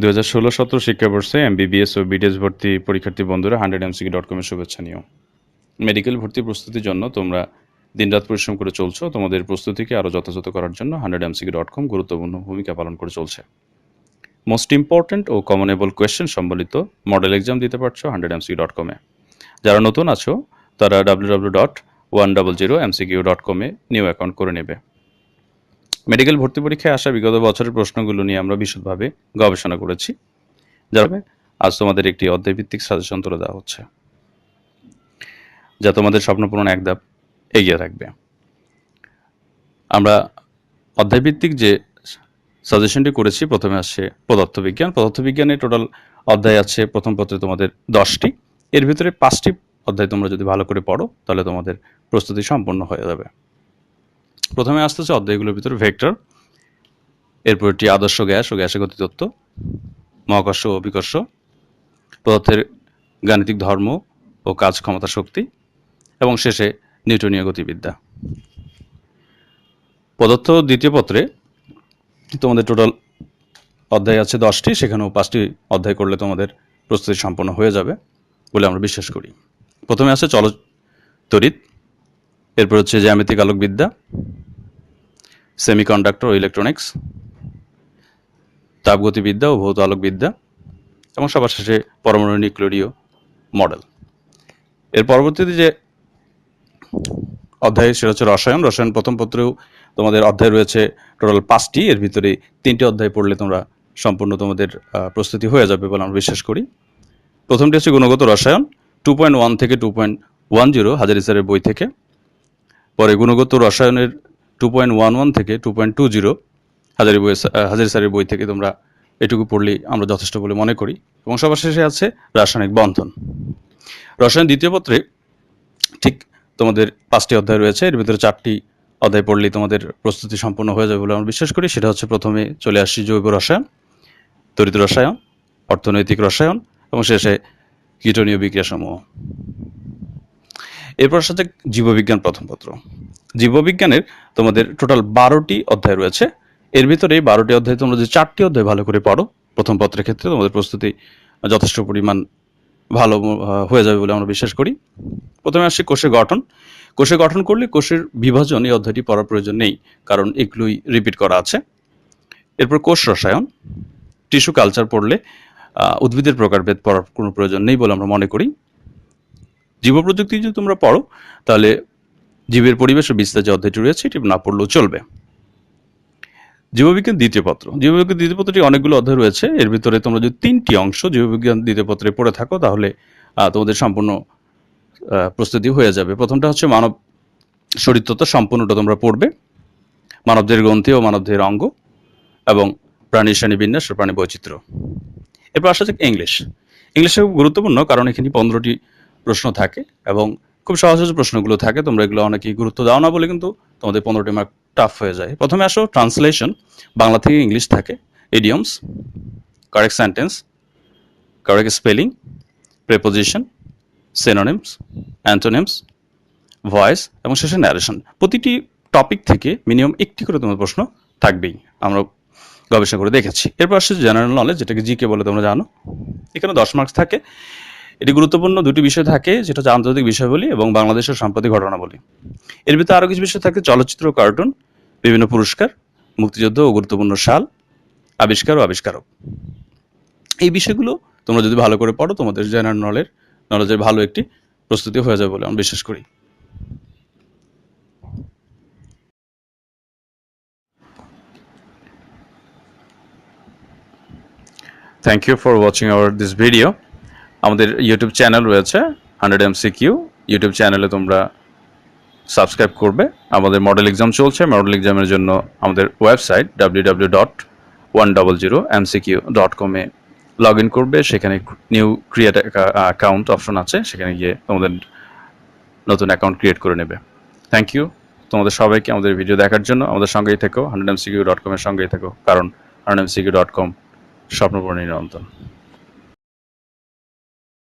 দু হাজার ষোলো সতেরো শিক্ষাবর্ষে এমবিবিএস ও বিডিএস ভর্তি পরীক্ষার্থী বন্ধুরা হান্ড্রেড এমসিকি ডট কমের শুভেচ্ছা নিও। মেডিকেল ভর্তি প্রস্তুতির জন্য তোমরা দিনরাত পরিশ্রম করে চলছো। তোমাদের প্রস্তুতিকে আরও যথাযথ করার জন্য হান্ড্রেড এমসিকি ডট কম গুরুত্বপূর্ণ ভূমিকা পালন করে চলছে। মোস্ট ইম্পর্ট্যান্ট ও কমনেবল কোয়েশ্চেন সম্বলিত মডেল এক্সাম দিতে পারছ হান্ড্রেড এমসিকি ডট কমে যারা নতুন আছো, তারা W W dot one double zero MCQ dot কমে নিউ অ্যাকাউন্ট করে নেবে। মেডিকেল ভর্তি পরীক্ষায় আসা বিগত বছরের প্রশ্নগুলো নিয়ে আমরা বিশদভাবে গবেষণা করেছি। যার আজ তোমাদের একটি অধ্যায়ভিত্তিক সাজেশন তুলে দেওয়া হচ্ছে। যা তোমাদের স্বপ্ন পূরণ এক ধাপ এগিয়ে রাখবে আমরা অধ্যায়ভিত্তিক যে সাজেশনটি করেছি, প্রথমে আসছে পদার্থবিজ্ঞান। পদার্থবিজ্ঞানের টোটাল অধ্যায় আছে, প্রথম পত্রে তোমাদের দশটি। এর ভিতরে পাঁচটি অধ্যায় তোমরা যদি ভালো করে পড়ো, তাহলে তোমাদের প্রস্তুতি সম্পন্ন হয়ে যাবে। প্রথমে আসতেছে অধ্যায়গুলোর ভিতরে ভেক্টর, এরপর একটি আদর্শ গ্যাস ও গ্যাসের গতিতত্ত্ব, মহাকর্ষ ও অভিকর্ষ পদার্থের গাণিতিক ধর্ম ও কাজ ক্ষমতা শক্তি, এবং শেষে নিউটনীয় গতিবিদ্যা। পদার্থ দ্বিতীয় পত্রে তোমাদের টোটাল অধ্যায় আছে দশটি, সেখানেও পাঁচটি অধ্যায় করলে তোমাদের প্রস্তুতি সম্পন্ন হয়ে যাবে বলে আমরা বিশ্বাস করি। প্রথমে আছে চল এরপর হচ্ছে জ্যামিতিক আলোকবিদ্যা সেমিকন্ডাক্টর ও ইলেকট্রনিক্স তাপগতিবিদ্যা ও ভৌত আলোকবিদ্যা, এবং সবার শেষে পরমাণু নিউক্লিয় মডেল। এর পরবর্তীতে যে অধ্যায়, সেটা হচ্ছে রসায়ন। রসায়ন প্রথম পত্রেও তোমাদের অধ্যায় রয়েছে টোটাল পাঁচটি। এর ভিতরে তিনটি অধ্যায় পড়লে তোমরা সম্পূর্ণ তোমাদের প্রস্তুতি হয়ে যাবে বলে আমরা বিশ্বাস করি। প্রথমটি হচ্ছে গুণগত রসায়ন টু পয়েন্ট ওয়ান থেকে টু পয়েন্ট ওয়ান জিরো হাজার স্যারের বই থেকে। পরে গুণগত রসায়নের টু পয়েন্ট ওয়ান ওয়ান থেকে two point two zero Hazari বই হাজারি স্যারের বই থেকে তোমরা এটুকু পড়লেই আমরা যথেষ্ট বলে মনে করি এবং সবার শেষে আছে রাসায়নিক বন্ধন। রসায়ন দ্বিতীয় পত্রে ঠিক তোমাদের পাঁচটি অধ্যায় রয়েছে, এর ভিতরে চারটি অধ্যায় পড়লেই তোমাদের প্রস্তুতি সম্পন্ন হয়ে যাবে বলে আমরা বিশ্বাস করি। সেটা হচ্ছে প্রথমে চলে আসছি জৈব রসায়ন তরিত রসায়ন, অর্থনৈতিক রসায়ন এবং শেষে কীটনীয় বিক্রিয়াসমূহ। এরপর সাথে জীববিজ্ঞান প্রথম পত্র। জীববিজ্ঞানের তোমাদের টোটাল বারোটি অধ্যায় রয়েছে। এর ভিতরে বারোটি অধ্যায় তোমরা যে চারটি অধ্যায় ভালো করে পড়ো, প্রথম পত্রের ক্ষেত্রে তোমাদের প্রস্তুতি যথেষ্ট পরিমাণ ভালো হয়ে যাবে বলে আমরা বিশ্বাস করি। প্রথমে আসছে কোষের গঠন। কোষে গঠন করলে কোষের বিভাজন এই অধ্যায়টি পড়ার প্রয়োজন নেই, কারণ এগুলোই রিপিট করা আছে। এরপর কোষ রসায়ন। টিস্যু কালচার পড়লে উদ্ভিদের প্রকারভেদ পড়ার কোনো প্রয়োজন নেই বলে আমরা মনে করি। জীব প্রযুক্তি যদি তোমরা পড়ো, তাহলে জীবের পরিবেশ ও বিস্তার যে অধ্যায়টি রয়েছে এটি না পড়লেও চলবে। জীববিজ্ঞান দ্বিতীয় পত্র। জীববিজ্ঞান দ্বিতীয় পত্রটি অনেকগুলো অধ্যায় রয়েছে। এর ভিতরে তোমরা যদি তিনটি অংশ জীববিজ্ঞান দ্বিতীয় পত্রে পড়ে থাকো, তাহলে তোমাদের সম্পূর্ণ প্রস্তুতি হয়ে যাবে। প্রথমটা হচ্ছে মানব শরীরতত্ত্ব সম্পূর্ণটা তোমরা পড়বে। মানবদের গ্রন্থি ও মানবদের অঙ্গ এবং প্রাণী শ্রেণি বিন্যাস ও প্রাণী বৈচিত্র্য। এরপর আসা যাক ইংলিশ। ইংলিশে খুব গুরুত্বপূর্ণ, কারণ এখানে পনেরোটি প্রশ্ন থাকে এবং খুব সহজ সহজ প্রশ্নগুলো থাকে। তোমরা এগুলো অনেকেই গুরুত্ব দাও না বলে কিন্তু তোমাদের পনেরোটি মার্ক টাফ হয়ে যায়। প্রথমে আসো ট্রান্সলেশন বাংলা থেকে ইংলিশ থাকে। Idioms correct sentence correct spelling preposition synonyms antonyms voice এবং শেষে ন্যারেশন প্রতিটি টপিক থেকে মিনিমাম একটি করে তোমার প্রশ্ন থাকবেই। আমরা গবেষণা করে দেখেছি। এরপর আসছে জেনারেল নলেজ যেটাকে জিকে বলে তোমরা জানো। এখানে দশ মার্কস থাকে। এটি গুরুত্বপূর্ণ দুটি বিষয় থাকে যেটা হচ্ছে আন্তর্জাতিক বিষয়বলী এবং বাংলাদেশের সাম্প্রতিক ঘটনাবলী এর ভিতরে আরও কিছু বিষয় থাকে, চলচ্চিত্র, কার্টুন, বিভিন্ন পুরস্কার, মুক্তিযুদ্ধ ও গুরুত্বপূর্ণ সাল, আবিষ্কার ও আবিষ্কারক। এই বিষয়গুলো তোমরা যদি ভালো করে পড়ো, তোমাদের জেনারেল নলেজ নলেজের ভালো একটি প্রস্তুতি হয়ে যাবে বলে আমি বিশ্বাস করি। Thank you for watching our this video আমাদের ইউটিউব চ্যানেল রয়েছে হান্ড্রেড এম কিউ ইউটিউব চ্যানেলে তোমরা সাবস্ক্রাইব করবে। আমাদের মডেল এক্সাম চলছে মডেল এক্সামের জন্য আমাদের website W W dot one double zero MCQ dot কমে লগ ইন করবে। সেখানে নিউ ক্রিয়েট অ্যাকাউন্ট অপশন আছে, সেখানে গিয়ে তোমাদের নতুন অ্যাকাউন্ট ক্রিয়েট করে নেবে। থ্যাংক ইউ তোমাদের সবাইকে আমাদের ভিডিও দেখার জন্য আমাদের সঙ্গেই থেকো হান্ড্রেড এম এমসিকিউ ডট কমের সঙ্গেই থেকো, কারণ হান্ড্রেড এমসিকিউ ডট কম স্বপ্নপূরণী নিরন্তর।